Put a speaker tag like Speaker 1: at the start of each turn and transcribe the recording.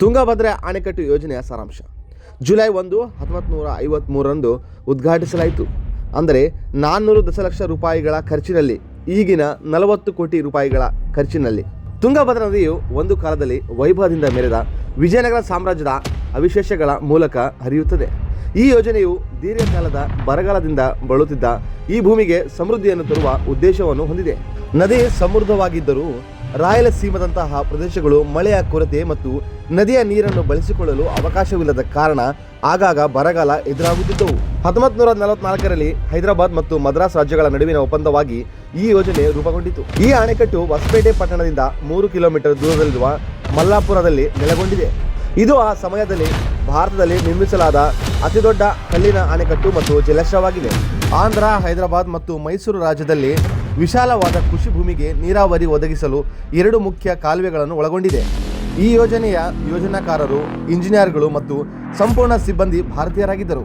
Speaker 1: ತುಂಗಭದ್ರಾ ಅಣೆಕಟ್ಟು ಯೋಜನೆಯ ಸಾರಾಂಶ. ಜುಲೈ ಒಂದು ಹತ್ತೊಂಬತ್ತು ನೂರ ಐವತ್ತ್ಮೂರರಂದು ಉದ್ಘಾಟಿಸಲಾಯಿತು. ಅಂದರೆ ನಾನ್ನೂರು ದಶಲಕ್ಷ ರೂಪಾಯಿಗಳ ಖರ್ಚಿನಲ್ಲಿ, ಈಗಿನ ನಲವತ್ತು ಕೋಟಿ ರೂಪಾಯಿಗಳ ಖರ್ಚಿನಲ್ಲಿ. ತುಂಗಭದ್ರಾ ನದಿಯು ಒಂದು ಕಾಲದಲ್ಲಿ ವೈಭವದಿಂದ ಮೆರೆದ ವಿಜಯನಗರ ಸಾಮ್ರಾಜ್ಯದ ಅವಿಶೇಷಗಳ ಮೂಲಕ ಹರಿಯುತ್ತದೆ. ಈ ಯೋಜನೆಯು ದೀರ್ಘಕಾಲದ ಬರಗಾಲದಿಂದ ಬಳಲುತ್ತಿದ್ದ ಈ ಭೂಮಿಗೆ ಸಮೃದ್ಧಿಯನ್ನು ತರುವ ಉದ್ದೇಶವನ್ನು ಹೊಂದಿದೆ. ನದಿ ಸಮೃದ್ಧವಾಗಿದ್ದರೂ ರಾಯಲಸೀಮದಂತಹ ಪ್ರದೇಶಗಳು ಮಳೆಯ ಕೊರತೆ ಮತ್ತು ನದಿಯ ನೀರನ್ನು ಬಳಸಿಕೊಳ್ಳಲು ಅವಕಾಶವಿಲ್ಲದ ಕಾರಣ ಆಗಾಗ ಬರಗಾಲ ಎದುರಾಗುತ್ತಿದ್ದವು. ಹತ್ತೊಂಬತ್ತು ನೂರ ನಲವತ್ನಾಲ್ಕರಲ್ಲಿ ಹೈದರಾಬಾದ್ ಮತ್ತು ಮದ್ರಾಸ್ ರಾಜ್ಯಗಳ ನಡುವಿನ ಒಪ್ಪಂದವಾಗಿ ಈ ಯೋಜನೆ ರೂಪುಗೊಂಡಿತು. ಈ ಅಣೆಕಟ್ಟು ಹೊಸಪೇಟೆ ಪಟ್ಟಣದಿಂದ ಮೂರು ಕಿಲೋಮೀಟರ್ ದೂರದಲ್ಲಿರುವ ಮಲ್ಲಾಪುರದಲ್ಲಿ ನೆಲೆಗೊಂಡಿದೆ. ಇದು ಆ ಸಮಯದಲ್ಲಿ ಭಾರತದಲ್ಲಿ ನಿರ್ಮಿಸಲಾದ ಅತಿದೊಡ್ಡ ಕಲ್ಲಿನ ಅಣೆಕಟ್ಟು ಮತ್ತು ಜಲಾಶಯವಾಗಿದೆ. ಆಂಧ್ರ, ಹೈದರಾಬಾದ್ ಮತ್ತು ಮೈಸೂರು ರಾಜ್ಯದಲ್ಲಿ ವಿಶಾಲವಾದ ಕೃಷಿ ಭೂಮಿಗೆ ನೀರಾವರಿ ಒದಗಿಸಲು ಎರಡು ಮುಖ್ಯ ಕಾಲುವೆಗಳನ್ನು ಒಳಗೊಂಡಿದೆ. ಈ ಯೋಜನೆಯ ಯೋಜನಾಕಾರರು, ಇಂಜಿನಿಯರ್ಗಳು ಮತ್ತು ಸಂಪೂರ್ಣ ಸಿಬ್ಬಂದಿ ಭಾರತೀಯರಾಗಿದ್ದರು.